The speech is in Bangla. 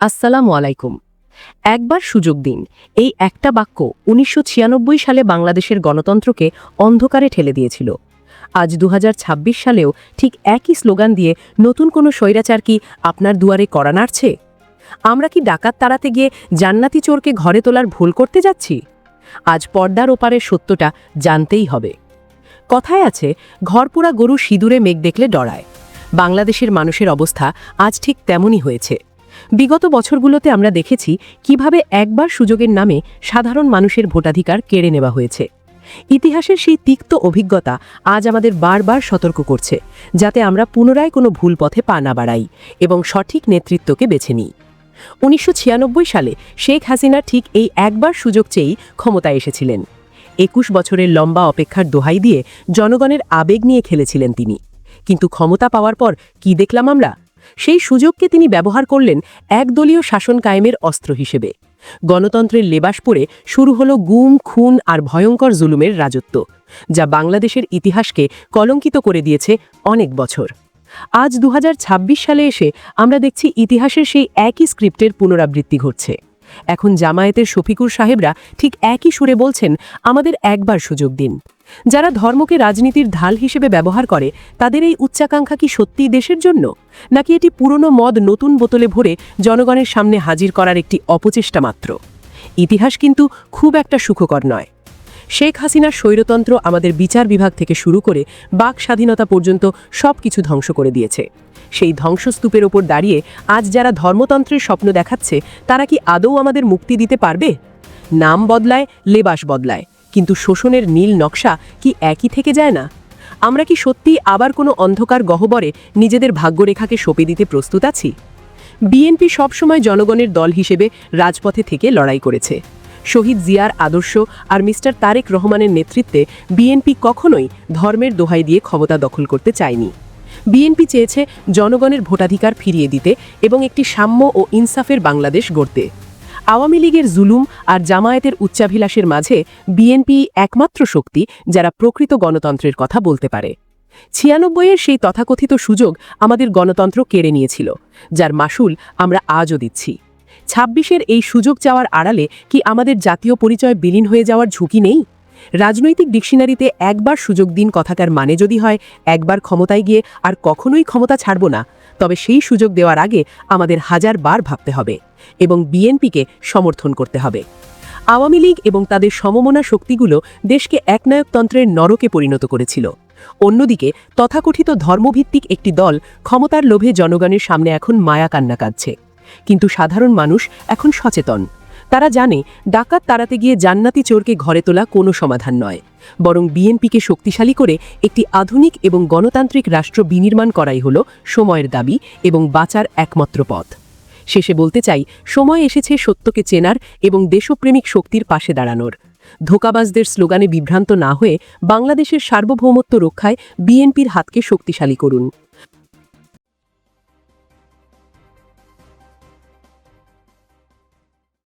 আসসালামু আলাইকুম। একবার সুযোগ দিন, এই একটা বাক্য উনিশশো ছিয়ানব্বই সালে বাংলাদেশের গণতন্ত্রকে অন্ধকারে ঠেলে দিয়েছিল। আজ দু হাজার ছাব্বিশ সালেও ঠিক একই স্লোগান দিয়ে নতুন কোনো স্বৈরাচার কি আপনার দুয়ারে করা নাড়ছে? আমরা কি ডাকাত তাড়াতে গিয়ে জান্নাতি চোরকে ঘরে তোলার ভুল করতে যাচ্ছি? আজ পর্দার ওপারের সত্যটা জানতেই হবে। কথায় আছে, ঘরপুরা গরু সিঁদুরে মেঘ দেখলে ডরায়। বাংলাদেশের মানুষের অবস্থা আজ ঠিক তেমনই হয়েছে। বিগত বছরগুলোতে আমরা দেখেছি কীভাবে একবার সুযোগের নামে সাধারণ মানুষের ভোটাধিকার কেড়ে নেওয়া হয়েছে। ইতিহাসের সেই তিক্ত অভিজ্ঞতা আজ আমাদের বারবার সতর্ক করছে, যাতে আমরা পুনরায় কোনো ভুল পথে পা না বাড়াই এবং সঠিক নেতৃত্বকে বেছে নিই। উনিশশো ছিয়ানব্বই সালে শেখ হাসিনা ঠিক এই একবার সুযোগ চেয়েই ক্ষমতায় এসেছিলেন। একুশ বছরের লম্বা অপেক্ষার দোহাই দিয়ে জনগণের আবেগ নিয়ে খেলেছিলেন তিনি। কিন্তু ক্ষমতা পাওয়ার পর কি দেখলাম আমরা? সেই সুযোগকে তিনি ব্যবহার করলেন একদলীয় শাসন কায়েমের অস্ত্র হিসেবে। গণতন্ত্রের লেবাস পরে শুরু হলো গুম, খুন আর ভয়ঙ্কর জুলুমের রাজত্ব, যা বাংলাদেশের ইতিহাসকে কলঙ্কিত করে দিয়েছে অনেক বছর। আজ দু হাজার ছাব্বিশ সালে এসে আমরা দেখছি ইতিহাসের সেই একই স্ক্রিপ্টের পুনরাবৃত্তি ঘটছে। এখন জামায়াতের শফিকুর সাহেবরা ঠিক একই সুরে বলছেন, আমাদের একবার সুযোগ দিন। যারা ধর্মকে রাজনীতির ঢাল হিসেবে ব্যবহার করে, তাদের এই উচ্চাকাঙ্ক্ষা কি সত্যিই দেশের জন্য? নাকি এটি পুরনো মদ নতুন বোতলে ভরে জনগণের সামনে হাজির করার একটি অপচেষ্টা মাত্র? ইতিহাস কিন্তু খুব একটা সুখকর নয়। শেখ হাসিনার স্বৈরতন্ত্র আমাদের বিচার বিভাগ থেকে শুরু করে বাক স্বাধীনতা পর্যন্ত সব কিছু ধ্বংস করে দিয়েছে। সেই ধ্বংসস্তূপের ওপর দাঁড়িয়ে আজ যারা ধর্মতন্ত্রের স্বপ্ন দেখাচ্ছে, তারা কি আদৌ আমাদের মুক্তি দিতে পারবে? নাম বদলায়, লেবাস বদলায়। কিন্তু শোষণের নীল নকশা কি একই থেকে যায় না? আমরা কি সত্যি আবার কোনো অন্ধকার গহ্বরে নিজেদের ভাগ্যরেখাকে সঁপে দিতে প্রস্তুত আছি? বিএনপি সবসময় জনগণের দল হিসেবে রাজপথে থেকে লড়াই করেছে। শহীদ জিয়ার আদর্শ আর মিস্টার তারেক রহমানের নেতৃত্বে বিএনপি কখনোই ধর্মের দোহাই দিয়ে ক্ষমতা দখল করতে চায়নি। বিএনপি চেয়েছে জনগণের ভোটাধিকার ফিরিয়ে দিতে এবং একটি সাম্য ও ইনসাফের বাংলাদেশ গড়তে। আওয়ামী লীগের জুলুম আর জামায়াতের উচ্চাভিলাষের মাঝে বিএনপি একমাত্র শক্তি যারা প্রকৃত গণতন্ত্রের কথা বলতে পারে। ছিয়ানব্বইয়ের সেই তথাকথিত সুযোগ আমাদের গণতন্ত্র কেড়ে নিয়েছিল, যার মাসুল আমরা আজও দিচ্ছি। ছাব্বিশের এই সুযোগ চাওয়ার আড়ালে কি আমাদের জাতীয় পরিচয় বিলীন হয়ে যাওয়ার ঝুঁকি নেই? রাজনৈতিক ডিকশনারিতে একবার সুযোগ দিন কথাটার মানে যদি হয়, একবার ক্ষমতায় গিয়ে আর কখনোই ক্ষমতা ছাড়ব না। তবে সেই সুযোগ দেওয়ার আগে আমাদের হাজার বার ভাবতে হবে এবং বিএনপিকে সমর্থন করতে হবে। আওয়ামী লীগ এবং তাদের সমমনা শক্তিগুলো দেশকে একনায়কতন্ত্রের নরকে পরিণত করেছিল। অন্যদিকে তথাকথিত ধর্মভিত্তিক একটি দল ক্ষমতার লোভে জনগণের সামনে এখন মায়া কান্না কাঁদছে। কিন্তু সাধারণ মানুষ এখন সচেতন। তারা জানে ডাকাত তাড়াতে গিয়ে জান্নাতি চোরকে ঘরে তোলা কোনো সমাধান নয়। বরং বিএনপিকে শক্তিশালী করে একটি আধুনিক এবং গণতান্ত্রিক রাষ্ট্র বিনির্মাণ করাই হল সময়ের দাবি এবং বাঁচার একমাত্র পথ। শেষে বলতে চাই, সময় এসেছে সত্যকে চেনার এবং দেশপ্রেমিক শক্তির পাশে দাঁড়ানোর। ধোকাবাজদের স্লোগানে বিভ্রান্ত না হয়ে বাংলাদেশের সার্বভৌমত্ব রক্ষায় বিএনপির হাতকে শক্তিশালী করুন।